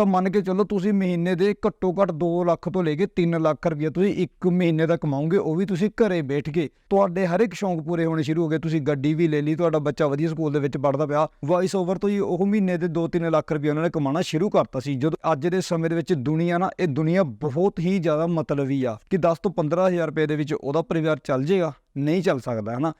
ਤਾਂ ਮੰਨ ਕੇ ਚੱਲੋ ਤੁਸੀਂ ਮਹੀਨੇ ਦੇ ਘੱਟੋ ਘੱਟ 2 ਲੱਖ ਤੋਂ ਲੈ ਕੇ 3 ਲੱਖ ਰੁਪਏ ਤੁਸੀਂ ਇੱਕ ਮਹੀਨੇ ਦਾ ਕਮਾਓਗੇ, ਉਹ ਵੀ ਤੁਸੀਂ ਘਰੇ ਬੈਠ ਕੇ। ਤੁਹਾਡੇ ਹਰ ਇੱਕ ਸ਼ੌਂਕ ਪੂਰੇ ਹੋਣੇ ਸ਼ੁਰੂ ਹੋ ਗਏ। ਤੁਸੀਂ ਗੱਡੀ ਵੀ ਲੈ ਲਈ, ਤੁਹਾਡਾ ਬੱਚਾ ਵਧੀਆ ਸਕੂਲ ਦੇ ਵਿੱਚ ਪੜ੍ਹਦਾ ਪਿਆ। ਵਾਇਸ ਓਵਰ ਤੋਂ ਹੀ ਉਹ ਮਹੀਨੇ ਦੇ 2-3 ਲੱਖ ਰੁਪਏ ਉਹਨਾਂ ਨੇ ਕਮਾਉਣਾ ਸ਼ੁਰੂ ਕਰਤਾ ਸੀ। ਜਦੋਂ ਅੱਜ ਦੇ ਸਮੇਂ ਦੇ ਵਿੱਚ ਦੁਨੀਆ ਨਾ, ਇਹ ਦੁਨੀਆ ਬਹੁਤ ਹੀ ਜ਼ਿਆਦਾ ਮਤਲਬੀ ਆ ਕਿ 10 ਤੋਂ 15000 ਰੁਪਏ ਦੇ ਵਿੱਚ ਉਹਦਾ ਪਰਿਵਾਰ ਚੱਲ ਜਾਏਗਾ ਨਹੀਂ ਚੱਲ ਸਕਦਾ, ਹਨਾ?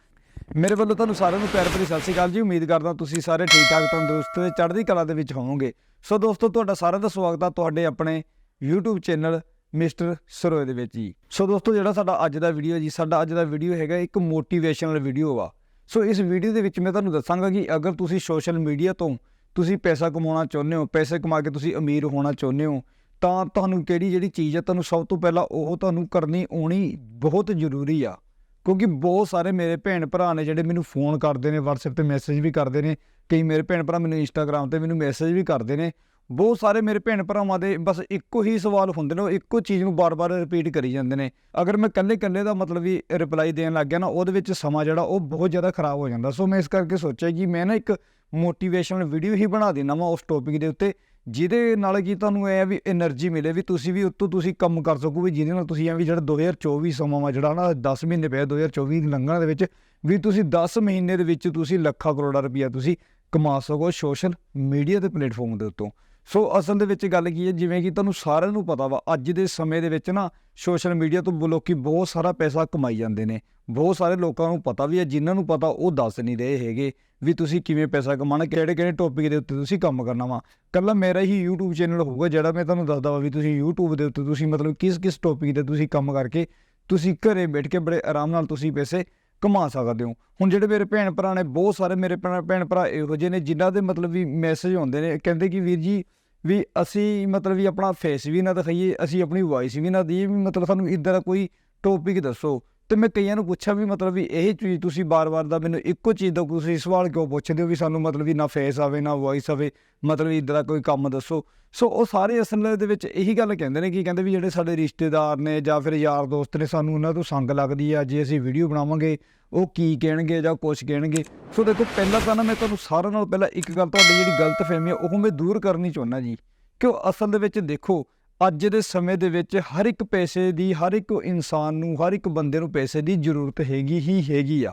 ਮੇਰੇ ਵੱਲੋਂ ਤੁਹਾਨੂੰ ਸਾਰਿਆਂ ਨੂੰ ਪਿਆਰ ਭਰੀ ਸਤਿ ਸ਼੍ਰੀ ਅਕਾਲ ਜੀ। ਉਮੀਦ ਕਰਦਾ ਤੁਸੀਂ ਸਾਰੇ ਠੀਕ ਠਾਕ ਤੰਦਰੁਸਤ ਤੇ ਚੜ੍ਹਦੀ ਕਲਾ ਦੇ ਵਿੱਚ ਹੋਵੋਗੇ। ਸੋ ਦੋਸਤੋ, ਤੁਹਾਡਾ ਸਾਰਿਆਂ ਦਾ ਸਵਾਗਤ ਆ ਤੁਹਾਡੇ ਆਪਣੇ YouTube ਚੈਨਲ ਮਿਸਟਰ ਸਰੋਏ ਦੇ ਵਿੱਚ ਜੀ। ਸੋ ਦੋਸਤੋ, ਜਿਹੜਾ ਸਾਡਾ ਅੱਜ ਦਾ ਵੀਡੀਓ ਜੀ, ਸਾਡਾ ਅੱਜ ਦਾ ਵੀਡੀਓ ਹੈਗਾ ਇੱਕ ਮੋਟੀਵੇਸ਼ਨਲ ਵੀਡੀਓ ਆ ਸੋ ਇਸ ਵੀਡੀਓ ਦੇ ਵਿੱਚ ਮੈਂ ਤੁਹਾਨੂੰ ਦੱਸਾਂਗਾ ਕਿ ਅਗਰ ਤੁਸੀਂ ਸੋਸ਼ਲ ਮੀਡੀਆ ਤੋਂ ਤੁਸੀਂ ਪੈਸਾ ਕਮਾਉਣਾ ਚਾਹੁੰਦੇ ਹੋ, ਪੈਸੇ ਕਮਾ ਕੇ ਤੁਸੀਂ ਅਮੀਰ ਹੋਣਾ ਚਾਹੁੰਦੇ ਹੋ, ਤਾਂ ਤੁਹਾਨੂੰ ਕਿਹੜੀ ਜਿਹੜੀ ਚੀਜ਼ ਆ, ਤੁਹਾਨੂੰ ਸਭ ਤੋਂ ਪਹਿਲਾਂ ਉਹ ਤੁਹਾਨੂੰ ਕਰਨੀ ਆਉਣੀ ਬਹੁਤ ਜ਼ਰੂਰੀ ਆ। ਕਿਉਂਕਿ ਬਹੁਤ ਸਾਰੇ ਮੇਰੇ ਭੈਣ ਭਰਾ ਨੇ ਜਿਹੜੇ ਮੈਨੂੰ ਫੋਨ ਕਰਦੇ ਨੇ, WhatsApp ਤੇ ਮੈਸੇਜ ਵੀ ਕਰਦੇ ਨੇ, ਕਈ ਮੇਰੇ ਭੈਣ ਭਰਾ ਮੈਨੂੰ Instagram ਤੇ ਮੈਨੂੰ ਮੈਸੇਜ ਵੀ ਕਰਦੇ ਨੇ। ਬਹੁਤ ਸਾਰੇ ਮੇਰੇ ਭੈਣ ਭਰਾਵਾਂ ਦੇ ਬਸ ਇੱਕੋ ਹੀ ਸਵਾਲ ਹੁੰਦੇ ਨੇ, ਉਹ ਇੱਕੋ ਚੀਜ਼ ਨੂੰ ਬਾਰ-ਬਾਰ ਰਿਪੀਟ ਕਰੀ ਜਾਂਦੇ ਨੇ। ਅਗਰ ਮੈਂ ਕੱਲੇ-ਕੱਲੇ ਦਾ ਮਤਲਬ ਵੀ ਰਿਪਲਾਈ ਦੇਣ ਲੱਗ ਗਿਆ ਨਾ, ਉਹਦੇ ਵਿੱਚ ਸਮਾਂ ਜਿਹੜਾ ਉਹ ਬਹੁਤ ਜ਼ਿਆਦਾ ਖਰਾਬ ਹੋ ਜਾਂਦਾ। ਸੋ ਮੈਂ ਇਸ ਕਰਕੇ ਸੋਚਿਆ ਕਿ ਮੈਂ ਨਾ ਇੱਕ ਮੋਟੀਵੇਸ਼ਨਲ ਵੀਡੀਓ ਹੀ ਬਣਾ ਦੇਣਾ ਵਾ ਉਸ ਟੌਪਿਕ ਦੇ ਉੱਤੇ। ਜਿਹਦੇ ਨਾਲ ਕੀ ਤੁਹਾਨੂੰ ਐ ਵੀ એનર્ਜੀ ਮਿਲੇ ਵੀ ਤੁਸੀਂ ਵੀ ਉੱਤੋਂ ਤੁਸੀਂ ਕੰਮ ਕਰ ਸਕੋ ਵੀ ਜਿਹਦੇ ਨਾਲ ਤੁਸੀਂ ਐ ਵੀ ਜਿਹੜਾ 2024 ਸਮਾਂ ਵਾ ਜਿਹੜਾ ਨਾ 10 ਮਹੀਨੇ ਪਿਆ 2024 ਲੰਘਣ ਦੇ ਵਿੱਚ, ਵੀ ਤੁਸੀਂ 10 ਮਹੀਨੇ ਦੇ ਵਿੱਚ ਤੁਸੀਂ ਲੱਖਾਂ ਕਰੋੜਾਂ ਰੁਪਈਆ ਤੁਸੀਂ ਕਮਾ ਸਕੋ ਸੋਸ਼ਲ ਮੀਡੀਆ ਦੇ ਪਲੇਟਫਾਰਮ ਦੇ ਉੱਤੋਂ। ਸੋ ਅਸਲ ਦੇ ਵਿੱਚ ਗੱਲ ਕੀ ਹੈ, ਜਿਵੇਂ ਕਿ ਤੁਹਾਨੂੰ ਸਾਰਿਆਂ ਨੂੰ ਪਤਾ ਵਾ, ਅੱਜ ਦੇ ਸਮੇਂ ਦੇ ਵਿੱਚ ਨਾ ਸੋਸ਼ਲ ਮੀਡੀਆ ਤੋਂ ਲੋਕੀ ਬਹੁਤ ਸਾਰਾ ਪੈਸਾ ਕਮਾਈ ਜਾਂਦੇ ਨੇ। ਬਹੁਤ ਸਾਰੇ ਲੋਕਾਂ ਨੂੰ ਪਤਾ ਵੀ ਹੈ, ਜਿਨ੍ਹਾਂ ਨੂੰ ਪਤਾ ਉਹ ਦੱਸ ਨਹੀਂ ਰਹੇ ਹੈਗੇ ਵੀ ਤੁਸੀਂ ਕਿਵੇਂ ਪੈਸਾ ਕਮਾਉਣਾ, ਕਿਹੜੇ ਕਿਹੜੇ ਟੌਪਿਕ ਦੇ ਉੱਤੇ ਤੁਸੀਂ ਕੰਮ ਕਰਨਾ ਵਾ। ਕੱਲਾ ਮੇਰਾ ਹੀ YouTube ਚੈਨਲ ਹੋਊਗਾ ਜਿਹੜਾ ਮੈਂ ਤੁਹਾਨੂੰ ਦੱਸਦਾ ਵਾ ਵੀ ਤੁਸੀਂ YouTube ਦੇ ਉੱਤੇ ਤੁਸੀਂ ਮਤਲਬ ਕਿਸ ਕਿਸ ਟੌਪਿਕ ਤੇ ਤੁਸੀਂ ਕੰਮ ਕਰਕੇ ਤੁਸੀਂ ਘਰੇ ਬੈਠ ਕੇ ਬੜੇ ਆਰਾਮ ਨਾਲ ਤੁਸੀਂ ਪੈਸੇ ਕਮਾ ਸਕਦੇ ਹੋ। ਹੁਣ ਜਿਹੜੇ ਮੇਰੇ ਭੈਣ ਭਰਾ ਨੇ, ਬਹੁਤ ਸਾਰੇ ਮੇਰੇ ਭੈਣ ਭੈਣ ਭਰਾ ਇਹੋ ਜਿਹੇ ਨੇ ਜਿਨ੍ਹਾਂ ਦੇ ਮਤਲਬ ਵੀ ਮੈਸੇਜ ਆਉਂਦੇ ਨੇ, ਕਹਿੰਦੇ ਕਿ ਵੀਰ ਜੀ ਵੀ ਅਸੀਂ ਮਤਲਬ ਵੀ ਆਪਣਾ ਫੇਸ ਵੀ ਨਾ ਦਿਖਾਈਏ, ਅਸੀਂ ਆਪਣੀ ਵੌਇਸ ਵੀ ਨਾ ਦਈਏ, ਵੀ ਮਤਲਬ ਸਾਨੂੰ ਇਦਾਂ ਦਾ ਕੋਈ ਟੌਪਿਕ ਦੱਸੋ। ਤੇ ਮੈਂ ਕਈਆਂ ਨੂੰ ਪੁੱਛਿਆ ਵੀ ਮਤਲਬ ਵੀ ਇਹ ਚੀਜ਼ ਤੁਸੀਂ ਬਾਰ-ਬਾਰ ਦਾ ਮੈਨੂੰ ਇੱਕੋ ਚੀਜ਼ ਦਾ ਤੁਸੀਂ ਸਵਾਲ ਕਿਉਂ ਪੁੱਛਦੇ ਹੋ ਵੀ ਸਾਨੂੰ ਮਤਲਬ ਵੀ ਨਾ ਫੇਸ ਆਵੇ, ਨਾ ਵੌਇਸ ਆਵੇ, ਮਤਲਬ ਇਦਾਂ ਦਾ ਕੋਈ ਕੰਮ ਦੱਸੋ? ਸੋ ਉਹ ਸਾਰੇ ਅਸਲ ਦੇ ਵਿੱਚ ਇਹੀ ਗੱਲ ਕਹਿੰਦੇ ਨੇ ਕਿ ਕਹਿੰਦੇ ਵੀ ਜਿਹੜੇ ਸਾਡੇ ਰਿਸ਼ਤੇਦਾਰ ਨੇ ਜਾਂ ਫਿਰ ਯਾਰ ਦੋਸਤ ਨੇ ਸਾਨੂੰ ਉਹਨਾਂ ਤੋਂ ਸੰਗ ਲੱਗਦੀ ਆ ਜੇ ਅਸੀਂ ਵੀਡੀਓ ਬਣਾਵਾਂਗੇ, ਉਹ ਕੀ ਕਹਿਣਗੇ ਜਾਂ ਕੁਝ ਕਹਿਣਗੇ। ਸੋ ਦੇਖੋ, ਪਹਿਲਾਂ ਤਾਂ ਨਾ ਮੈਂ ਤੁਹਾਨੂੰ ਸਾਰਿਆਂ ਨਾਲ ਪਹਿਲਾਂ ਇੱਕ ਗੱਲ, ਤੁਹਾਡੀ ਜਿਹੜੀ ਗਲਤ ਫਹਿਮੀ ਆ, ਉਹ ਮੈਂ ਦੂਰ ਕਰਨੀ ਚਾਹੁੰਦਾ ਜੀ। ਕਿ ਉਹ ਅਸਲ ਦੇ ਵਿੱਚ ਦੇਖੋ ਅੱਜ ਦੇ ਸਮੇਂ ਦੇ ਵਿੱਚ ਹਰ ਇੱਕ ਪੈਸੇ ਦੀ, ਹਰ ਇੱਕ ਇਨਸਾਨ ਨੂੰ, ਹਰ ਇੱਕ ਬੰਦੇ ਨੂੰ ਪੈਸੇ ਦੀ ਜ਼ਰੂਰਤ ਹੈਗੀ ਹੀ ਹੈਗੀ ਆ।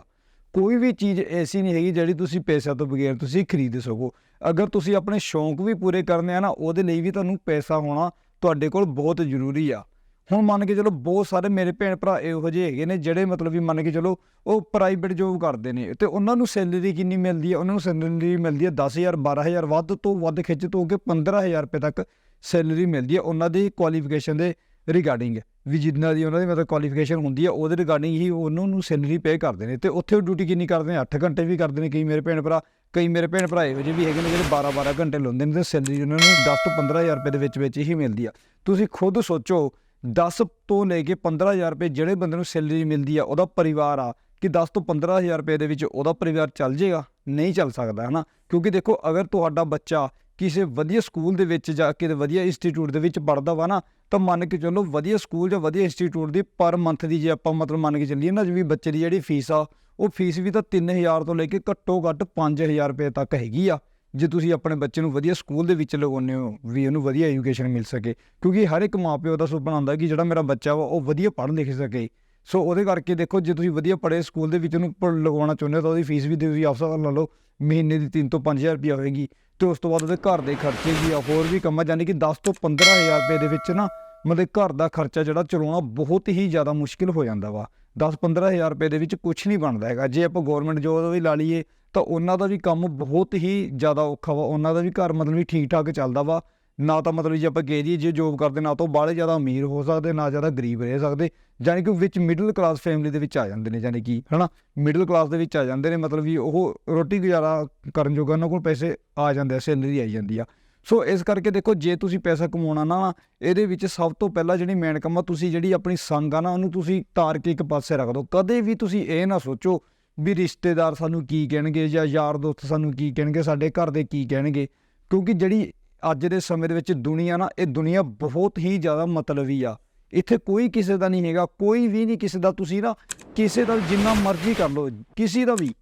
ਕੋਈ ਵੀ ਚੀਜ਼ ਐਸੀ ਨਹੀਂ ਹੈਗੀ ਜਿਹੜੀ ਤੁਸੀਂ ਪੈਸਾ ਤੋਂ ਬਗੈਰ ਤੁਸੀਂ ਖਰੀਦ ਸਕੋ। ਅਗਰ ਤੁਸੀਂ ਆਪਣੇ ਸ਼ੌਂਕ ਵੀ ਪੂਰੇ ਕਰਨੇ ਆ ਨਾ, ਉਹਦੇ ਲਈ ਵੀ ਤੁਹਾਨੂੰ ਪੈਸਾ ਹੋਣਾ ਤੁਹਾਡੇ ਕੋਲ ਬਹੁਤ ਜ਼ਰੂਰੀ ਆ। ਹੁਣ ਮੰਨ ਕੇ ਚਲੋ ਬਹੁਤ ਸਾਰੇ ਮੇਰੇ ਭੈਣ ਭਰਾ ਇਹੋ ਜਿਹੇ ਹੈਗੇ ਨੇ ਜਿਹੜੇ ਮਤਲਬ ਵੀ ਮੰਨ ਕੇ ਚਲੋ ਉਹ ਪ੍ਰਾਈਵੇਟ ਜੋਬ ਕਰਦੇ ਨੇ ਤੇ ਉਹਨਾਂ ਨੂੰ ਸੈਲਰੀ ਕਿੰਨੀ ਮਿਲਦੀ ਹੈ ਉਹਨਾਂ ਨੂੰ ਸੈਲਰੀ ਮਿਲਦੀ ਹੈ 10000 12000 ਵੱਧ ਤੋਂ ਵੱਧ ਖਿੱਚ ਤੋਂ ਕੇ 15000 ਰੁਪਏ ਤੱਕ। ਸੈਲਰੀ ਮਿਲਦੀ ਹੈ ਉਹਨਾਂ ਦੀ ਕੁਆਲੀਫਿਕੇਸ਼ਨ ਦੇ ਰਿਗਾਰਡਿੰਗ ਵੀ ਜਿੰਨਾ ਦੀ ਉਹਨਾਂ ਦੀ ਮਤਲਬ ਕੁਆਲੀਫਿਕੇਸ਼ਨ ਹੁੰਦੀ ਹੈ, ਉਹਦੇ ਰਿਗਾਰਡਿੰਗ ਹੀ ਉਹਨਾਂ ਨੂੰ ਸੈਲਰੀ ਪੇ ਕਰਦੇ ਨੇ ਤੇ ਉੱਥੇ ਉਹ ਡਿਊਟੀ ਕਿੰਨੀ ਕਰਦੇ ਨੇ? 8 ਘੰਟੇ ਵੀ ਕਰਦੇ ਨੇ ਕਈ ਮੇਰੇ ਭੈਣ ਭਰਾ, ਕਈ ਮੇਰੇ ਭੈਣ ਭਰਾ ਇਹੋ ਜਿਹੇ ਵੀ ਹੈਗੇ ਨੇ ਜਿਹੜੇ 12 12 ਘੰਟੇ ਲਾਉਂਦੇ ਨੇ ਤੇ ਸੈਲਰੀ ਉਹਨਾਂ ਨੂੰ 10 ਤੋਂ 15000 ਰੁਪਏ ਦੇ ਵਿੱਚ ਵਿੱਚ ਹੀ ਮਿਲਦੀ ਆ। ਤੁਸੀਂ ਖੁਦ ਸੋਚੋ 10 ਤੋਂ ਲੈ ਕੇ 15000 ਰੁਪਏ ਜਿਹੜੇ ਬੰਦੇ ਨੂੰ ਸੈਲਰੀ ਮਿਲਦੀ ਆ, ਉਹਦਾ ਪਰਿਵਾਰ ਆ ਕਿ 10 ਤੋਂ 15000 ਰੁਪਏ ਦੇ ਵਿੱਚ ਉਹਦਾ ਪਰਿਵਾਰ ਚੱਲ ਜਾਏਗਾ ਨਹੀਂ ਚੱਲ ਸਕਦਾ, ਹਨਾ? ਕਿਉਂਕਿ ਦੇਖੋ, ਅਗਰ ਤੁਹਾਡਾ ਬੱਚਾ ਕਿਸੇ ਵਧੀਆ ਸਕੂਲ ਦੇ ਵਿੱਚ ਜਾ ਕੇ ਤੇ ਵਧੀਆ ਇੰਸਟੀਚਿਊਟ ਦੇ ਵਿੱਚ ਪੜਦਾ ਵਾ ਨਾ, ਤਾਂ ਮੰਨ ਕੇ ਚੱਲੋ ਵਧੀਆ ਸਕੂਲ ਜਾਂ ਵਧੀਆ ਇੰਸਟੀਚਿਊਟ ਦੀ ਪਰ ਮੰਥ ਦੀ ਜੇ ਆਪਾਂ ਮਤਲਬ ਮੰਨ ਕੇ ਚੱਲੀਏ ਨਾ, ਜਿਵੇਂ ਬੱਚੇ ਦੀ ਜਿਹੜੀ ਫੀਸ ਆ, ਉਹ ਫੀਸ ਵੀ ਤਾਂ 3000 ਤੋਂ ਲੈ ਕੇ ਘੱਟੋ ਘੱਟ 5000 ਰੁਪਏ ਤੱਕ ਹੈਗੀ ਆ, ਜੇ ਤੁਸੀਂ ਆਪਣੇ ਬੱਚੇ ਨੂੰ ਵਧੀਆ ਸਕੂਲ ਦੇ ਵਿੱਚ ਲਗਾਉਂਦੇ ਹੋ ਵੀ ਉਹਨੂੰ ਵਧੀਆ ਐਜੂਕੇਸ਼ਨ ਮਿਲ ਸਕੇ, ਕਿਉਂਕਿ ਹਰ ਇੱਕ ਮਾਪਿਓ ਦਾ ਸੁਪਨਾ ਹੁੰਦਾ ਕਿ ਜਿਹੜਾ ਮੇਰਾ ਬੱਚਾ ਵਾ ਉਹ ਵਧੀਆ ਪੜ੍ਹ ਲਿਖ ਸਕੇ। ਸੋ ਉਹਦੇ ਕਰਕੇ ਦੇਖੋ, ਜੇ ਤੁਸੀਂ ਵਧੀਆ ਪੜ੍ਹੇ ਸਕੂਲ ਦੇ ਵਿੱਚ ਉਹਨੂੰ ਪੜ੍ਹ- ਲਗਵਾਉਣਾ ਚਾਹੁੰਦੇ ਹੋ ਤਾਂ ਉਹਦੀ ਫੀਸ ਵੀ ਤੁਸੀਂ ਆਪਸਾ ਲਾ ਲਓ। ਮਹੀਨੇ ਦੀ 3 ਤੋਂ 5000 ਰੁਪਏ ਹੋਏਗੀ। ਤੇ ਉਸ ਤੋਂ ਬਾਅਦ ਉਹਦੇ ਘਰ ਦੇ ਖਰਚੇ ਵੀ ਆ, ਹੋਰ ਵੀ ਕੰਮਾਂ, ਯਾਨੀ ਕਿ 10 ਤੋਂ 15000 ਰੁਪਏ ਦੇ ਵਿੱਚ ਨਾ, ਮਤਲਬ ਘਰ ਦਾ ਖਰਚਾ ਜਿਹੜਾ ਚਲਾਉਣਾ ਬਹੁਤ ਹੀ ਜ਼ਿਆਦਾ ਮੁਸ਼ਕਿਲ ਹੋ ਜਾਂਦਾ ਵਾ। 10-15000 ਰੁਪਏ ਦੇ ਵਿੱਚ ਕੁਝ ਨਹੀਂ ਬਣਦਾ ਹੈਗਾ। ਜੇ ਆਪਾਂ ਗਵਰਨਮੈਂਟ ਜੋਬ ਵੀ ਲਾ ਲਈਏ, ਤਾਂ ਉਹਨਾਂ ਦਾ ਵੀ ਕੰਮ ਬਹੁਤ ਹੀ ਜ਼ਿਆਦਾ ਔਖਾ ਵਾ। ਉਹਨਾਂ ਦਾ ਵੀ ਘਰ ਮਤਲਬ ਵੀ ਠੀਕ ਠਾਕ ਚੱਲਦਾ ਵਾ। ਨਾ ਤਾਂ ਮਤਲਬ ਜੇ ਆਪਾਂ ਕਹਿ ਦਈਏ ਜੇ ਜੋਬ ਕਰਦੇ, ਨਾ ਤਾਂ ਬਾਹਲੇ ਜ਼ਿਆਦਾ ਅਮੀਰ ਹੋ ਸਕਦੇ, ਨਾ ਜ਼ਿਆਦਾ ਗਰੀਬ ਰਹਿ ਸਕਦੇ ਯਾਨੀ ਕਿ ਵਿੱਚ ਮਿਡਲ ਕਲਾਸ ਫੈਮਿਲੀ ਦੇ ਵਿੱਚ ਆ ਜਾਂਦੇ ਨੇ ਯਾਨੀ ਕਿ ਹਨਾ ਮਿਡਲ ਕਲਾਸ ਦੇ ਵਿੱਚ ਆ ਜਾਂਦੇ ਨੇ, ਮਤਲਬ ਵੀ ਉਹ ਰੋਟੀ ਗੁਜ਼ਾਰਾ ਕਰਨ ਜੋਗਾ ਉਹਨਾਂ ਕੋਲ ਪੈਸੇ ਆ ਜਾਂਦੇ ਆ, ਸੈਲਰੀ ਆਈ ਜਾਂਦੀ ਆ। ਸੋ ਇਸ ਕਰਕੇ ਦੇਖੋ, ਜੇ ਤੁਸੀਂ ਪੈਸਾ ਕਮਾਉਣਾ ਨਾ ਇਹਦੇ ਵਿੱਚ ਸਭ ਤੋਂ ਪਹਿਲਾਂ ਜਿਹੜੀ ਮੇਨ ਕੰਮ ਆ, ਤੁਸੀਂ ਜਿਹੜੀ ਆਪਣੀ ਸੰਗ ਆ ਨਾ, ਉਹਨੂੰ ਤੁਸੀਂ ਤਾਰ ਕੇ ਇੱਕ ਪਾਸੇ ਰੱਖ ਦਿਓ ਕਦੇ ਵੀ ਤੁਸੀਂ ਇਹ ਨਾ ਸੋਚੋ ਵੀ ਰਿਸ਼ਤੇਦਾਰ ਸਾਨੂੰ ਕੀ ਕਹਿਣਗੇ ਜਾਂ ਯਾਰ ਦੋਸਤ ਸਾਨੂੰ ਕੀ ਕਹਿਣਗੇ, ਸਾਡੇ ਘਰ ਦੇ ਕੀ ਕਹਿਣਗੇ, ਕਿਉਂਕਿ ਜਿਹੜੀ ਅੱਜ ਦੇ ਸਮੇਂ ਦੇ ਵਿੱਚ ਦੁਨੀਆ ਨਾ, ਇਹ ਦੁਨੀਆ ਬਹੁਤ ਹੀ ਜ਼ਿਆਦਾ ਮਤਲਬੀ ਆ। ਇੱਥੇ ਕੋਈ ਕਿਸੇ ਦਾ ਨਹੀਂ ਹੈਗਾ, ਕੋਈ ਵੀ ਨਹੀਂ ਕਿਸੇ ਦਾ, ਤੁਸੀਂ ਨਾ ਕਿਸੇ ਦਾ ਜਿੰਨਾ ਮਰਜ਼ੀ ਕਰ ਲਓ, ਕਿਸੇ ਦਾ ਵੀ।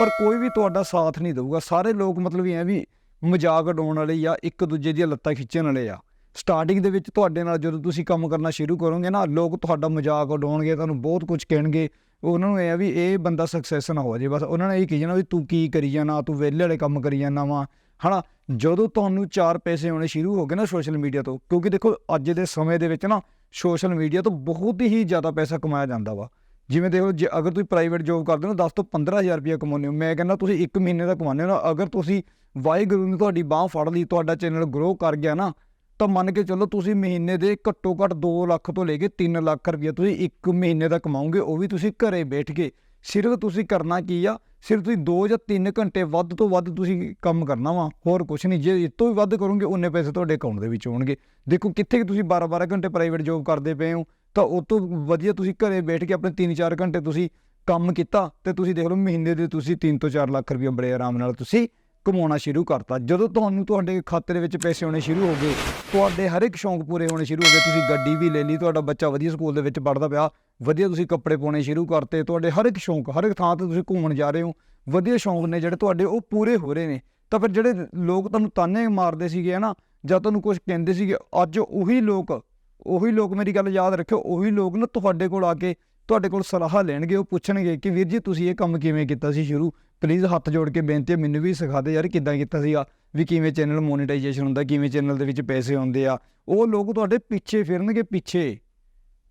ਪਰ ਕੋਈ ਵੀ ਤੁਹਾਡਾ ਸਾਥ ਨਹੀਂ ਦੇਊਗਾ। ਸਾਰੇ ਲੋਕ ਮਤਲਬ ਇਹ ਹੈ ਵੀ ਮਜ਼ਾਕ ਉਡਾਉਣ ਵਾਲੇ ਜਾਂ ਇੱਕ ਦੂਜੇ ਦੀਆਂ ਲੱਤਾਂ ਖਿੱਚਣ ਵਾਲੇ ਆ। ਸਟਾਰਟਿੰਗ ਦੇ ਵਿੱਚ ਤੁਹਾਡੇ ਨਾਲ ਜਦੋਂ ਤੁਸੀਂ ਕੰਮ ਕਰਨਾ ਸ਼ੁਰੂ ਕਰੋਗੇ ਨਾ, ਲੋਕ ਤੁਹਾਡਾ ਮਜ਼ਾਕ ਉਡਾਉਣਗੇ, ਤੁਹਾਨੂੰ ਬਹੁਤ ਕੁਝ ਕਹਿਣਗੇ। ਉਹਨਾਂ ਨੂੰ ਇਹ ਆ ਵੀ ਇਹ ਬੰਦਾ ਸਕਸੈਸ ਨਾ ਹੋ ਜਾਏ ਬਸ ਉਹਨਾਂ ਨੇ ਇਹ ਕਹੀ ਜਾਣਾ ਵੀ ਤੂੰ ਕੀ ਕਰੀ ਜਾਣਾ, ਤੂੰ ਵਿਹਲੇ ਵਾਲੇ ਕੰਮ ਕਰੀ ਜਾਣਾ ਵਾ। ਹਨਾ, ਜਦੋਂ ਤੁਹਾਨੂੰ ਚਾਰ ਪੈਸੇ ਆਉਣੇ ਸ਼ੁਰੂ ਹੋ ਗਏ ਨਾ ਸੋਸ਼ਲ ਮੀਡੀਆ ਤੋਂ, ਕਿਉਂਕਿ ਦੇਖੋ ਅੱਜ ਦੇ ਸਮੇਂ ਦੇ ਵਿੱਚ ਨਾ ਸੋਸ਼ਲ ਮੀਡੀਆ ਤੋਂ ਬਹੁਤ ਹੀ ਜ਼ਿਆਦਾ ਪੈਸਾ ਕਮਾਇਆ ਜਾਂਦਾ ਵਾ। ਜਿਵੇਂ ਦੇਖੋ, ਜੇ ਅਗਰ ਤੁਸੀਂ ਪ੍ਰਾਈਵੇਟ ਜੋਬ ਕਰਦੇ ਹੋ 10 ਤੋਂ 15000 ਰੁਪਏ ਕਮਾਉਂਦੇ ਹੋ। ਮੈਂ ਕਹਿੰਦਾ ਤੁਸੀਂ ਇੱਕ ਮਹੀਨੇ ਦਾ ਕਮਾਉਂਦੇ ਹੋ ਨਾ, ਅਗਰ ਤੁਸੀਂ ਵਾਹਿਗੁਰੂ ਨੇ ਤੁਹਾਡੀ ਬਾਹ ਫੜ ਲਈ, ਤੁਹਾਡਾ ਚੈਨਲ ਗਰੋ ਕਰ ਗਿਆ ਨਾ, ਤਾਂ ਮੰਨ ਕੇ ਚੱਲੋ ਤੁਸੀਂ ਮਹੀਨੇ ਦੇ ਘੱਟੋ ਘੱਟ 2 ਲੱਖ ਤੋਂ ਲੈ ਕੇ 3 ਲੱਖ ਰੁਪਏ ਤੁਸੀਂ ਇੱਕ ਮਹੀਨੇ ਦਾ ਕਮਾਓਗੇ, ਉਹ ਵੀ ਤੁਸੀਂ ਘਰੇ ਬੈਠ ਕੇ। ਸਿਰਫ ਤੁਸੀਂ ਕਰਨਾ ਕੀ ਆ? ਸਿਰਫ ਤੁਸੀਂ 2 ਜਾਂ 3 ਘੰਟੇ ਵੱਧ ਤੋਂ ਵੱਧ ਤੁਸੀਂ ਕੰਮ ਕਰਨਾ ਵਾ, ਹੋਰ ਕੁਝ ਨਹੀਂ। ਜੇ ਇਸ ਤੋਂ ਵੀ ਵੱਧ ਕਰੋਗੇ ਉਹਨੇ ਪੈਸੇ ਤੁਹਾਡੇ ਅਕਾਊਂਟ ਦੇ ਵਿੱਚ ਆਉਣਗੇ ਦੇਖੋ, ਕਿੱਥੇ ਕਿ ਤੁਸੀਂ 12-12 ਘੰਟੇ ਪ੍ਰਾਈਵੇਟ ਜੋਬ ਕਰਦੇ ਪਏ ਹੋ, ਤਾਂ ਉਹ ਤੋਂ ਵਧੀਆ ਤੁਸੀਂ ਘਰੇ ਬੈਠ ਕੇ ਆਪਣੇ 3-4 ਘੰਟੇ ਤੁਸੀਂ ਕੰਮ ਕੀਤਾ, ਤੇ ਤੁਸੀਂ ਦੇਖ ਲਓ ਮਹੀਨੇ ਦੇ ਤੁਸੀਂ 3 ਤੋਂ 4 ਲੱਖ ਰੁਪਏ ਬੜੇ ਆਰਾਮ ਨਾਲ ਤੁਸੀਂ ਕਮਾਉਣਾ ਸ਼ੁਰੂ ਕਰਤਾ। ਜਦੋਂ ਤੁਹਾਨੂੰ ਤੁਹਾਡੇ ਖਾਤੇ ਦੇ ਵਿੱਚ ਪੈਸੇ ਆਉਣੇ ਸ਼ੁਰੂ ਹੋ ਗਏ, ਤੁਹਾਡੇ ਹਰ ਇੱਕ ਸ਼ੌਂਕ ਪੂਰੇ ਹੋਣੇ ਸ਼ੁਰੂ ਹੋ ਗਏ, ਤੁਸੀਂ ਗੱਡੀ ਵੀ ਲੈ ਲਈ, ਤੁਹਾਡਾ ਬੱਚਾ ਵਧੀਆ ਸਕੂਲ ਦੇ ਵਿੱਚ ਪੜ੍ਹਦਾ ਪਿਆ ਵਧੀਆ ਤੁਸੀਂ ਕੱਪੜੇ ਪਾਉਣੇ ਸ਼ੁਰੂ ਕਰਤੇ, ਤੁਹਾਡੇ ਹਰ ਇੱਕ ਸ਼ੌਂਕ, ਹਰ ਇੱਕ ਥਾਂ ਤੇ ਤੁਸੀਂ ਘੁੰਮਣ ਜਾ ਰਹੇ ਹੋ, ਵਧੀਆ ਸ਼ੌਂਕ ਨੇ ਜਿਹੜੇ ਤੁਹਾਡੇ ਉਹ ਪੂਰੇ ਹੋ ਰਹੇ ਨੇ। ਤਾਂ ਫਿਰ ਜਿਹੜੇ ਲੋਕ ਤੁਹਾਨੂੰ ਤਾਨੇ ਮਾਰਦੇ ਸੀਗੇ ਹਨਾ, ਜਾਂ ਤੁਹਾਨੂੰ ਕੁਝ ਕਹਿੰਦੇ ਸੀਗੇ, ਅੱਜ ਉਹੀ ਲੋਕ ਉਹੀ ਲੋਕ ਮੇਰੀ ਗੱਲ ਯਾਦ ਰੱਖਿਓ, ਉਹੀ ਲੋਕ ਨਾ ਤੁਹਾਡੇ ਕੋਲ ਆ ਕੇ ਤੁਹਾਡੇ ਕੋਲ ਸਲਾਹ ਲੈਣਗੇ, ਉਹ ਪੁੱਛਣਗੇ ਕਿ ਵੀਰ ਜੀ ਤੁਸੀਂ ਇਹ ਕੰਮ ਕਿਵੇਂ ਕੀਤਾ ਸੀ ਸ਼ੁਰੂ? ਪਲੀਜ਼ ਹੱਥ ਜੋੜ ਕੇ ਬੇਨਤੀ ਹੈ, ਮੈਨੂੰ ਵੀ ਸਿਖਾ ਦੇ ਯਾਰ ਕਿੱਦਾਂ ਕੀਤਾ ਸੀਗਾ, ਵੀ ਕਿਵੇਂ ਚੈਨਲ ਮੋਨੇਟਾਈਜੇਸ਼ਨ ਹੁੰਦਾ, ਕਿਵੇਂ ਚੈਨਲ ਦੇ ਵਿੱਚ ਪੈਸੇ ਆਉਂਦੇ ਆ। ਉਹ ਲੋਕ ਤੁਹਾਡੇ ਪਿੱਛੇ ਫਿਰਨਗੇ, ਪਿੱਛੇ।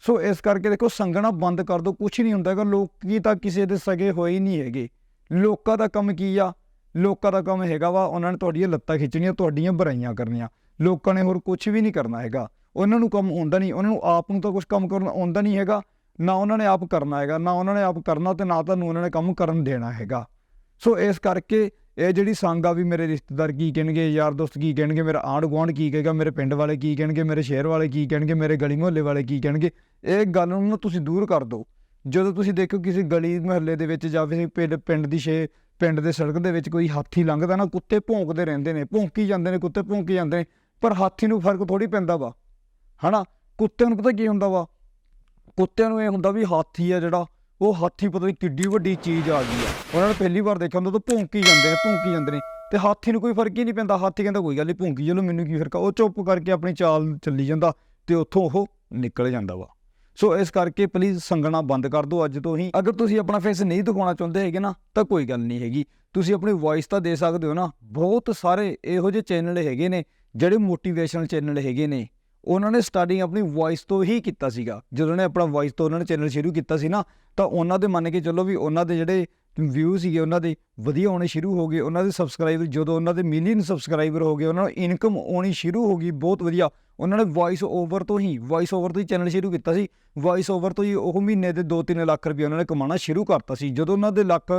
ਸੋ ਇਸ ਕਰਕੇ ਦੇਖੋ ਸੰਗਣਾ ਬੰਦ ਕਰ ਦਿਓ ਕੁਝ ਨਹੀਂ ਹੁੰਦਾ ਹੈਗਾ, ਲੋਕੀ ਤਾਂ ਕਿਸੇ ਦੇ ਸਗੇ ਹੋਏ ਨਹੀਂ ਹੈਗੇ। ਲੋਕਾਂ ਦਾ ਕੰਮ ਕੀ ਆ? ਲੋਕਾਂ ਦਾ ਕੰਮ ਹੈਗਾ ਵਾ, ਉਹਨਾਂ ਨੇ ਤੁਹਾਡੀਆਂ ਲੱਤਾਂ ਖਿੱਚਣੀਆਂ, ਤੁਹਾਡੀਆਂ ਬੁਰਾਈਆਂ ਕਰਨੀਆਂ। ਲੋਕਾਂ ਨੇ ਹੋਰ ਕੁਝ ਵੀ ਨਹੀਂ ਕਰਨਾ ਹੈਗਾ। ਉਹਨਾਂ ਨੂੰ ਕੰਮ ਆਉਂਦਾ ਨਹੀਂ, ਉਹਨਾਂ ਨੂੰ ਆਪ ਨੂੰ ਤਾਂ ਕੁਝ ਕੰਮ ਕਰਨਾ ਆਉਂਦਾ ਨਹੀਂ ਹੈਗਾ। ਨਾ ਉਹਨਾਂ ਨੇ ਆਪ ਕਰਨਾ ਹੈਗਾ, ਨਾ ਉਹਨਾਂ ਨੇ ਆਪ ਕਰਨਾ ਤੇ ਨਾ ਤੁਹਾਨੂੰ ਉਹਨਾਂ ਨੇ ਕੰਮ ਕਰਨ ਦੇਣਾ ਹੈਗਾ। ਸੋ ਇਸ ਕਰਕੇ ਇਹ ਜਿਹੜੀ ਸੰਗ ਆ ਵੀ ਮੇਰੇ ਰਿਸ਼ਤੇਦਾਰ ਕੀ ਕਹਿਣਗੇ, ਯਾਰ ਦੋਸਤ ਕੀ ਕਹਿਣਗੇ, ਮੇਰਾ ਆਂਢ ਗੁਆਂਢ ਕੀ ਕਹੇਗਾ, ਮੇਰੇ ਪਿੰਡ ਵਾਲੇ ਕੀ ਕਹਿਣਗੇ, ਮੇਰੇ ਸ਼ਹਿਰ ਵਾਲੇ ਕੀ ਕਹਿਣਗੇ, ਮੇਰੇ ਗਲੀ ਮੁਹੱਲੇ ਵਾਲੇ ਕੀ ਕਹਿਣਗੇ, ਇਹ ਗੱਲ ਨੂੰ ਨਾ ਤੁਸੀਂ ਦੂਰ ਕਰ ਦਿਓ। ਜਦੋਂ ਤੁਸੀਂ ਦੇਖੋ ਕਿਸੇ ਗਲੀ ਮੁਹੱਲੇ ਦੇ ਵਿੱਚ ਜਾਂ ਕਿਸੇ ਪਿੰਡ ਪਿੰਡ ਦੀ ਸ਼ੇ ਪਿੰਡ ਦੇ ਸੜਕ ਦੇ ਵਿੱਚ ਕੋਈ ਹਾਥੀ ਲੰਘਦਾ ਨਾ, ਕੁੱਤੇ ਭੌਂਕਦੇ ਰਹਿੰਦੇ ਨੇ, ਭੌਂਕੀ ਜਾਂਦੇ ਨੇ, ਕੁੱਤੇ ਭੌਂਕੀ ਜਾਂਦੇ ਨੇ, ਪਰ ਹਾਥੀ ਨੂੰ ਫ਼ਰਕ ਥੋੜੀ ਪੈਂਦਾ ਵਾ। ਹਨਾ? ਕੁੱਤਿਆਂ ਨੂੰ ਪਤਾ ਕੀ ਹੁੰਦਾ ਵਾ? ਕੁੱਤਿਆਂ ਨੂੰ ਇਹ ਹੁੰਦਾ ਵੀ ਹਾਥੀ ਆ ਜਿਹੜਾ ਉਹ ਹਾਥੀ ਪਤਾ ਨਹੀਂ ਕਿੱਡੀ ਵੱਡੀ ਚੀਜ਼ ਆ ਗਈ ਆ। ਉਹਨਾਂ ਨੇ ਪਹਿਲੀ ਵਾਰ ਦੇਖਿਆ ਹੁੰਦਾ ਤਾਂ ਭੌਂਕੀ ਜਾਂਦੇ ਨੇ, ਭੌਂਕੀ ਜਾਂਦੇ ਨੇ। ਤੇ ਹਾਥੀ ਨੂੰ ਕੋਈ ਫ਼ਰਕ ਹੀ ਨਹੀਂ ਪੈਂਦਾ। ਹਾਥੀ ਕਹਿੰਦਾ ਕੋਈ ਗੱਲ ਨਹੀਂ ਭੌਂਕੀ ਚਲੋ ਮੈਨੂੰ ਕੀ ਫ਼ਰਕ ਆ? ਉਹ ਚੁੱਪ ਕਰਕੇ ਆਪਣੀ ਚਾਲ ਚੱਲੀ ਜਾਂਦਾ ਤੇ ਉੱਥੋਂ ਉਹ ਨਿਕਲ ਜਾਂਦਾ ਵਾ। ਸੋ ਇਸ ਕਰਕੇ ਪਲੀਜ਼ ਸੰਗਣਾ ਬੰਦ ਕਰ ਦਿਓ ਅੱਜ ਤੋਂ ਹੀ। ਅਗਰ ਤੁਸੀਂ ਆਪਣਾ ਫੇਸ ਨਹੀਂ ਦਿਖਾਉਣਾ ਚਾਹੁੰਦੇ ਹੈਗੇ ਨਾ, ਤਾਂ ਕੋਈ ਗੱਲ ਨਹੀਂ ਹੈਗੀ। ਤੁਸੀਂ ਆਪਣੀ ਵੌਇਸ ਤਾਂ ਦੇ ਸਕਦੇ ਹੋ ਨਾ। ਬਹੁਤ ਸਾਰੇ ਇਹੋ ਜਿਹੇ ਚੈਨਲ ਹੈਗੇ ਨੇ, ਜਿਹੜੇ ਮੋਟੀਵੇਸ਼ਨਲ ਚੈਨਲ ਹੈਗੇ ਨੇ। ਉਹਨਾਂ ਨੇ ਸਟਾਰਟਿੰਗ ਆਪਣੀ ਵੌਇਸ ਤੋਂ ਹੀ ਕੀਤਾ ਸੀਗਾ। ਜਦੋਂ ਨੇ ਆਪਣਾ ਵੌਇਸ ਤੋਂ ਉਹਨਾਂ ਨੇ ਚੈਨਲ ਸ਼ੁਰੂ ਕੀਤਾ ਸੀ ਨਾ, ਤਾਂ ਉਹਨਾਂ ਦੇ ਮੰਨ ਕੇ ਚੱਲੋ ਵੀ ਉਹਨਾਂ ਦੇ ਜਿਹੜੇ ਵਿਊ ਸੀਗੇ, ਉਹਨਾਂ ਦੇ ਵਧੀਆ ਹੋਣੇ ਸ਼ੁਰੂ ਹੋ ਗਏ, ਉਹਨਾਂ ਦੇ ਸਬਸਕ੍ਰਾਈਬਰ ਜਦੋਂ ਉਹਨਾਂ ਦੇ ਮਿਲੀਅਨ ਸਬਸਕ੍ਰਾਈਬਰ ਹੋ ਗਏ, ਉਹਨਾਂ ਨੂੰ ਇਨਕਮ ਆਉਣੀ ਸ਼ੁਰੂ ਹੋ ਗਈ, ਬਹੁਤ ਵਧੀਆ। ਉਹਨਾਂ ਨੇ ਵੌਇਸ ਓਵਰ ਤੋਂ ਹੀ ਵੌਇਸ ਓਵਰ ਤੋਂ ਹੀ ਚੈਨਲ ਸ਼ੁਰੂ ਕੀਤਾ ਸੀ। ਵੌਇਸ ਓਵਰ ਤੋਂ ਹੀ ਉਹ ਮਹੀਨੇ ਦੇ 2-3 ਲੱਖ ਰੁਪਏ ਉਹਨਾਂ ਨੇ ਕਮਾਉਣਾ ਸ਼ੁਰੂ ਕਰਤਾ ਸੀ। ਜਦੋਂ ਉਹਨਾਂ ਦੇ ਲੱਖ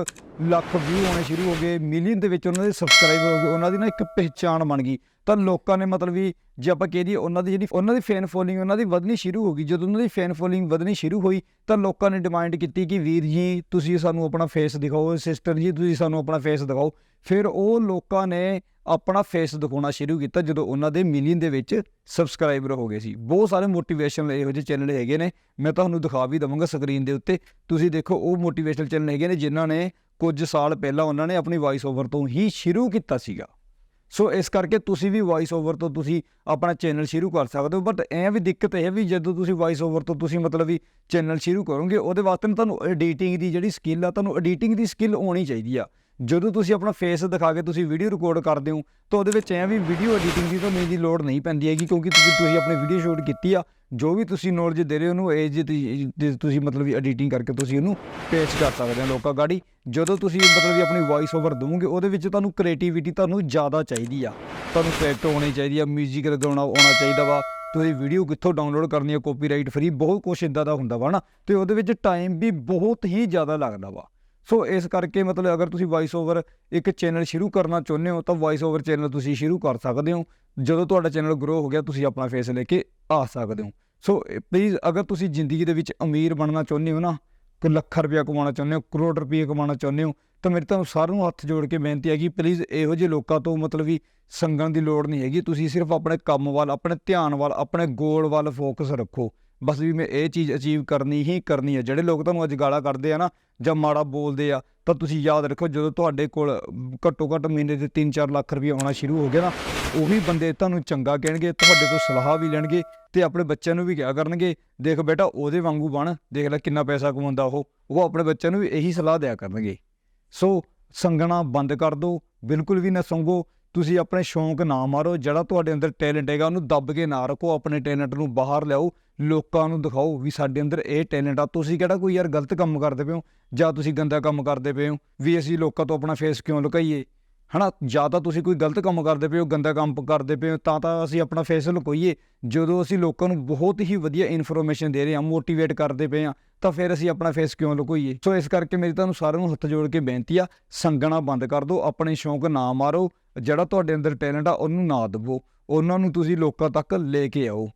ਲੱਖ ਵਿਊ ਆਉਣੇ ਸ਼ੁਰੂ ਹੋ ਗਏ ਮਿਲੀਅਨ ਦੇ ਵਿੱਚ ਉਹਨਾਂ ਦੇ ਸਬਸਕ੍ਰਾਈਬਰ ਹੋ ਗਏ, ਉਹਨਾਂ ਦੀ ਨਾ ਇੱਕ ਪਹਿਚਾਣ ਬਣ ਗਈ। ਤਾਂ ਲੋਕਾਂ ਨੇ ਮਤਲਬ ਵੀ ਜੇ ਆਪਾਂ ਕਹਿ ਦਈਏ ਉਹਨਾਂ ਦੀ ਜਿਹੜੀ, ਉਹਨਾਂ ਦੀ ਫੈਨ ਫੋਲੋਇੰਗ ਉਹਨਾਂ ਦੀ ਵਧਣੀ ਸ਼ੁਰੂ ਹੋ ਗਈ। ਜਦੋਂ ਉਹਨਾਂ ਦੀ ਫੈਨ ਫੋਲੋਇੰਗ ਵਧਣੀ ਸ਼ੁਰੂ ਹੋਈ, ਤਾਂ ਲੋਕਾਂ ਨੇ ਡਿਮਾਂਡ ਕੀਤੀ ਕਿ, ਵੀਰ ਜੀ, ਤੁਸੀਂ ਸਾਨੂੰ ਆਪਣਾ ਫੇਸ ਦਿਖਾਓ ਸਿਸਟਰ ਜੀ, ਤੁਸੀਂ ਸਾਨੂੰ ਆਪਣਾ ਫੇਸ ਦਿਖਾਓ। ਫਿਰ ਉਹ ਲੋਕਾਂ ਨੇ ਆਪਣਾ ਫੇਸ ਦਿਖਾਉਣਾ ਸ਼ੁਰੂ ਕੀਤਾ ਜਦੋਂ ਉਹਨਾਂ ਦੇ ਮਿਲੀਅਨ ਦੇ ਵਿੱਚ ਸਬਸਕ੍ਰਾਈਬਰ ਹੋ ਗਏ ਸੀ। ਬਹੁਤ ਸਾਰੇ ਮੋਟੀਵੇਸ਼ਨਲ ਇਹੋ ਜਿਹੇ ਚੈਨਲ ਹੈਗੇ ਨੇ, ਮੈਂ ਤੁਹਾਨੂੰ ਦਿਖਾ ਵੀ ਦਵਾਂਗਾ ਸਕਰੀਨ ਦੇ ਉੱਤੇ। ਤੁਸੀਂ ਦੇਖੋ ਉਹ ਮੋਟੀਵੇਸ਼ਨਲ ਚੈਨਲ ਹੈਗੇ ਨੇ ਜਿਨ੍ਹਾਂ ਨੇ ਕੁਝ ਸਾਲ ਪਹਿਲਾਂ ਉਹਨਾਂ ਨੇ ਆਪਣੀ ਵਾਇਸ ਓਵਰ ਤੋਂ ਹੀ ਸ਼ੁਰੂ ਕੀਤਾ ਸੀਗਾ। ਸੋ ਇਸ ਕਰਕੇ ਤੁਸੀਂ ਵੀ ਵਾਇਸ ਓਵਰ ਤੋਂ ਤੁਸੀਂ ਆਪਣਾ ਚੈਨਲ ਸ਼ੁਰੂ ਕਰ ਸਕਦੇ ਹੋ ਬਟ ਐ ਵੀ ਦਿੱਕਤ ਇਹ ਵੀ ਜਦੋਂ ਤੁਸੀਂ ਵਾਇਸ ਓਵਰ ਤੋਂ ਤੁਸੀਂ ਮਤਲਬ ਵੀ ਚੈਨਲ ਸ਼ੁਰੂ ਕਰੋਗੇ, ਉਹਦੇ ਵਾਸਤੇ ਨਾ ਤੁਹਾਨੂੰ ਐਡੀਟਿੰਗ ਦੀ ਜਿਹੜੀ ਸਕਿੱਲ ਆ, ਤੁਹਾਨੂੰ ਐਡੀਟਿੰਗ ਦੀ ਸਕਿੱਲ ਹੋਣੀ ਚਾਹੀਦੀ ਆ। ਜਦੋਂ ਤੁਸੀਂ ਆਪਣਾ ਫੇਸ ਦਿਖਾ ਕੇ ਤੁਸੀਂ ਵੀਡੀਓ ਰਿਕਾਰਡ ਕਰਦੇ ਹੋ, ਤਾਂ ਉਹਦੇ ਵਿੱਚ ਐ ਵੀ ਵੀਡੀਓ ਐਡੀਟਿੰਗ ਦੀ ਤੁਹਾਨੂੰ ਦੀ ਲੋੜ ਨਹੀਂ ਪੈਂਦੀ ਹੈਗੀ, ਕਿਉਂਕਿ ਤੁਸੀਂ ਤੁਸੀਂ ਆਪਣੀ ਵੀਡੀਓ ਸ਼ੂਟ ਕੀਤੀ ਆ ਜੋ ਵੀ ਤੁਸੀਂ ਨੌਲੇਜ ਦੇ ਰਹੇ ਹੋ ਉਹਨੂੰ ਇਹ ਜੇ ਤੁਸੀਂ ਮਤਲਬ ਐਡੀਟਿੰਗ ਕਰਕੇ ਤੁਸੀਂ ਉਹਨੂੰ ਪੇਸ਼ ਕਰ ਸਕਦੇ ਹੋ ਲੋਕਾਂ ਗਾੜੀ। ਜਦੋਂ ਤੁਸੀਂ ਮਤਲਬ ਵੀ ਆਪਣੀ ਵੌਇਸ ਓਵਰ ਦਵੋਗੇ, ਉਹਦੇ ਵਿੱਚ ਤੁਹਾਨੂੰ ਕ੍ਰੀਏਟੀਵਿਟੀ ਤੁਹਾਨੂੰ ਜ਼ਿਆਦਾ ਚਾਹੀਦੀ ਆ। ਤੁਹਾਨੂੰ ਇਫੈਕਟ ਹੋਣੀ ਚਾਹੀਦੀ ਆ 뮤직 ਲਗਾਉਣਾ ਆਉਣਾ ਚਾਹੀਦਾ ਵਾ। ਤੁਸੀਂ ਵੀਡੀਓ ਕਿੱਥੋਂ ਡਾਊਨਲੋਡ ਕਰਨੀ ਹੈ ਕਾਪੀਰਾਈਟ ਫ੍ਰੀ ਬਹੁਤ ਕੁਝ ਇਦਾਂ ਦਾ ਹੁੰਦਾ ਵਾ ਨਾ। ਤੇ ਉਹਦੇ ਵਿੱਚ ਟਾਈਮ ਵੀ ਬਹੁਤ ਹੀ ਜ਼ਿਆਦਾ ਲੱਗਦਾ ਵਾ। ਸੋ ਇਸ ਕਰਕੇ ਮਤਲਬ ਅਗਰ ਤੁਸੀਂ ਵਾਇਸ ਓਵਰ ਇੱਕ ਚੈਨਲ ਸ਼ੁਰੂ ਕਰਨਾ ਚਾਹੁੰਦੇ ਹੋ, ਤਾਂ ਵਾਇਸ ਓਵਰ ਚੈਨਲ ਤੁਸੀਂ ਸ਼ੁਰੂ ਕਰ ਸਕਦੇ ਹੋ। ਜਦੋਂ ਤੁਹਾਡਾ ਚੈਨਲ ਗਰੋ ਹੋ ਗਿਆ, ਤੁਸੀਂ ਆਪਣਾ ਫੇਸ ਲੈ ਕੇ ਆ ਸਕਦੇ ਹੋ। ਸੋ ਪਲੀਜ਼ eh, ਅਗਰ ਤੁਸੀਂ ਜ਼ਿੰਦਗੀ ਦੇ ਵਿੱਚ ਅਮੀਰ ਬਣਨਾ ਚਾਹੁੰਦੇ ਹੋ ਨਾ ਕਿ ਲੱਖ ਰੁਪਇਆ ਕਮਾਉਣਾ ਚਾਹੁੰਦੇ ਹੋ, ਕਰੋੜ ਰੁਪਏ ਕਮਾਉਣਾ ਚਾਹੁੰਦੇ ਹੋ, ਤਾਂ ਮੇਰੇ ਤੁਹਾਨੂੰ ਸਾਰਿਆਂ ਨੂੰ ਹੱਥ ਜੋੜ ਕੇ ਬੇਨਤੀ ਹੈ ਕਿ ਪਲੀਜ਼ ਇਹੋ ਜਿਹੇ ਲੋਕਾਂ ਤੋਂ ਮਤਲਬ ਵੀ ਸੰਗਣ ਦੀ ਲੋੜ ਨਹੀਂ ਹੈਗੀ। ਤੁਸੀਂ ਸਿਰਫ ਆਪਣੇ ਕੰਮ ਵੱਲ, ਆਪਣੇ ਧਿਆਨ ਵੱਲ, ਆਪਣੇ ਗੋਲ ਵੱਲ ਫੋਕਸ ਰੱਖੋ। ਬਸ ਵੀ ਮੈਂ ਇਹ ਚੀਜ਼ ਅਚੀਵ ਕਰਨੀ ਹੀ ਕਰਨੀ ਹੈ। ਜਿਹੜੇ ਲੋਕ ਤੁਹਾਨੂੰ ਅੱਜ ਗਾਲਾਂ ਕੱਢਦੇ ਆ ਨਾ, ਜਾਂ ਮਾੜਾ ਬੋਲਦੇ ਆ, ਤਾਂ ਤੁਸੀਂ ਯਾਦ ਰੱਖੋ, ਜਦੋਂ ਤੁਹਾਡੇ ਕੋਲ ਘੱਟੋ ਘੱਟ ਮਹੀਨੇ ਦੇ 3-4 ਲੱਖ ਰੁਪਏ ਆਉਣਾ ਸ਼ੁਰੂ ਹੋ ਗਿਆ ਨਾ, ਉਹੀ ਬੰਦੇ ਤੁਹਾਨੂੰ ਚੰਗਾ ਕਹਿਣਗੇ, ਤੁਹਾਡੇ ਤੋਂ ਸਲਾਹ ਵੀ ਲੈਣਗੇ ਤੇ ਆਪਣੇ ਬੱਚਿਆਂ ਨੂੰ ਵੀ ਕਿਹਾ ਕਰਨਗੇ, ਦੇਖ ਬੇਟਾ ਉਹਦੇ ਵਾਂਗੂ ਬਣ, ਦੇਖ ਲੈ ਕਿੰਨਾ ਪੈਸਾ ਕਮਾਉਂਦਾ ਉਹ ਉਹ ਆਪਣੇ ਬੱਚਿਆਂ ਨੂੰ ਵੀ ਇਹੀ ਸਲਾਹ ਦਿਆ ਕਰਨਗੇ। ਸੋ ਸੰਗਣਾ ਬੰਦ ਕਰ ਦਿਓ ਬਿਲਕੁਲ ਵੀ ਨਾ ਸੰਗੋ ਤੁਸੀਂ ਆਪਣੇ ਸ਼ੌਂਕ ਨਾ ਮਾਰੋ, ਜਿਹੜਾ ਤੁਹਾਡੇ ਅੰਦਰ ਟੈਲੈਂਟ ਹੈਗਾ ਉਹਨੂੰ ਦੱਬ ਕੇ ਨਾ ਰੱਖੋ, ਆਪਣੇ ਟੈਲੈਂਟ ਨੂੰ ਬਾਹਰ ਲਿਆਓ, ਲੋਕਾਂ ਨੂੰ ਦਿਖਾਓ ਵੀ ਸਾਡੇ ਅੰਦਰ ਇਹ ਟੈਲੈਂਟ ਆ, ਤੁਸੀਂ ਕਿਹੜਾ ਕੋਈ ਯਾਰ ਗਲਤ ਕੰਮ ਕਰਦੇ ਪਏ ਹੋ, ਜਾਂ ਤੁਸੀਂ ਗੰਦਾ ਕੰਮ ਕਰਦੇ ਪਏ ਹੋ, ਵੀ ਅਸੀਂ ਲੋਕਾਂ ਤੋਂ ਆਪਣਾ ਫੇਸ ਕਿਉਂ ਲੁਕਾਈਏ? ਹਨਾ, ਜਾਂ ਤਾਂ ਤੁਸੀਂ ਕੋਈ ਗਲਤ ਕੰਮ ਕਰਦੇ ਪਏ ਹੋ, ਗੰਦਾ ਕੰਮ ਕਰਦੇ ਪਏ ਹੋ, ਤਾਂ ਤਾਂ ਅਸੀਂ ਆਪਣਾ ਫੇਸ ਲੁਕੋਈਏ। ਜਦੋਂ ਅਸੀਂ ਲੋਕਾਂ ਨੂੰ ਬਹੁਤ ਹੀ ਵਧੀਆ ਇਨਫੋਰਮੇਸ਼ਨ ਦੇ ਰਹੇ ਹਾਂ ਮੋਟੀਵੇਟ ਕਰਦੇ ਪਏ ਹਾਂ, ਤਾਂ ਫਿਰ ਅਸੀਂ ਆਪਣਾ ਫੇਸ ਕਿਉਂ ਲੁਕੋਈਏ? ਸੋ ਇਸ ਕਰਕੇ ਮੇਰੀ ਤੁਹਾਨੂੰ ਸਾਰਿਆਂ ਨੂੰ ਹੱਥ ਜੋੜ ਕੇ ਬੇਨਤੀ ਆ ਸੰਗਣਾ ਬੰਦ ਕਰ ਦਿਓ, ਆਪਣੇ ਸ਼ੌਂਕ ਨਾ ਮਾਰੋ, ਜਿਹੜਾ ਤੁਹਾਡੇ ਅੰਦਰ ਟੈਲੈਂਟ ਆ, ਉਹਨੂੰ ਨਾ ਦਬੋ, ਉਹਨਾਂ ਨੂੰ ਤੁਸੀਂ ਲੋਕਾਂ ਤੱਕ ਲੈ ਕੇ ਆਓ।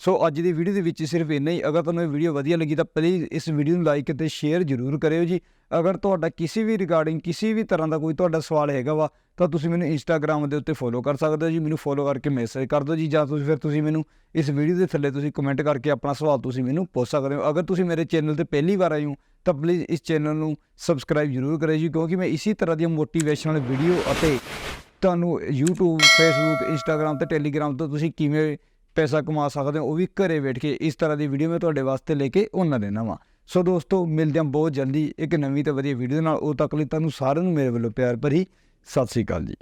ਸੋ ਅੱਜ ਦੀ ਵੀਡੀਓ ਦੇ ਵਿੱਚ ਸਿਰਫ ਇੰਨਾ ਹੀ। ਅਗਰ ਤੁਹਾਨੂੰ ਇਹ ਵੀਡੀਓ ਵਧੀਆ ਲੱਗੀ ਤਾਂ ਪਲੀਜ਼ ਇਸ ਵੀਡੀਓ ਨੂੰ ਲਾਈਕ ਅਤੇ ਸ਼ੇਅਰ ਜ਼ਰੂਰ ਕਰਿਓ ਜੀ। ਅਗਰ ਤੁਹਾਡਾ ਕਿਸੇ ਵੀ ਰਿਗਾਰਡਿੰਗ ਕਿਸੇ ਵੀ ਤਰ੍ਹਾਂ ਦਾ ਕੋਈ ਤੁਹਾਡਾ ਸਵਾਲ ਹੈਗਾ ਵਾ, ਤਾਂ ਤੁਸੀਂ ਮੈਨੂੰ ਇੰਸਟਾਗ੍ਰam ਦੇ ਉੱਤੇ ਫੋਲੋ ਕਰ ਸਕਦੇ ਹੋ ਜੀ। ਮੈਨੂੰ ਫੋਲੋ ਕਰਕੇ ਮੈਸੇਜ ਕਰ ਦਿਓ ਜੀ, ਜਾਂ ਤੁਸੀਂ ਫਿਰ ਤੁਸੀਂ ਮੈਨੂੰ ਇਸ ਵੀਡੀਓ ਦੇ ਥੱਲੇ ਤੁਸੀਂ ਕਮੈਂਟ ਕਰਕੇ ਆਪਣਾ ਸਵਾਲ ਤੁਸੀਂ ਮੈਨੂੰ ਪੁੱਛ ਸਕਦੇ ਹੋ। ਅਗਰ ਤੁਸੀਂ ਮੇਰੇ ਚੈਨਲ ਤੇ ਪਹਿਲੀ ਵਾਰ ਆਏ ਹੋ, ਤਾਂ ਪਲੀਜ਼ ਇਸ ਚੈਨਲ ਨੂੰ ਸਬਸਕ੍ਰਾਈਬ ਜ਼ਰੂਰ ਕਰਿਓ ਜੀ, ਕਿਉਂਕਿ ਮੈਂ ਇਸੇ ਤਰ੍ਹਾਂ ਦੀਆਂ ਮੋਟੀਵੇਸ਼ਨਲ ਵੀਡੀਓ ਅਤੇ ਤੁਹਾਨੂੰ YouTube, Facebook, Instagram ਤੇ Telegram ਤੋਂ ਤੁਸੀਂ ਕਿਵੇਂ ਪੈਸਾ ਕਮਾ ਸਕਦੇ ਹੋ, ਉਹ ਵੀ ਘਰੇ ਬੈਠ ਕੇ ਇਸ ਤਰ੍ਹਾਂ ਦੀ ਵੀਡੀਓ ਮੈਂ ਤੁਹਾਡੇ ਵਾਸਤੇ ਲੈ ਕੇ ਉਹਨਾਂ ਦੇਣਾ ਵਾ ਸੋ ਦੋਸਤੋ, ਮਿਲਦੇ ਹਾਂ ਬਹੁਤ ਜਲਦੀ ਇੱਕ ਨਵੀਂ ਤੇ ਵਧੀਆ ਵੀਡੀਓ ਨਾਲ। ਉਹ ਤੱਕ ਲਈ ਤੁਹਾਨੂੰ ਸਾਰਿਆਂ ਨੂੰ ਮੇਰੇ ਵੱਲੋਂ ਪਿਆਰ ਭਰੀ ਸਤਿ ਸ੍ਰੀ ਅਕਾਲ ਜੀ।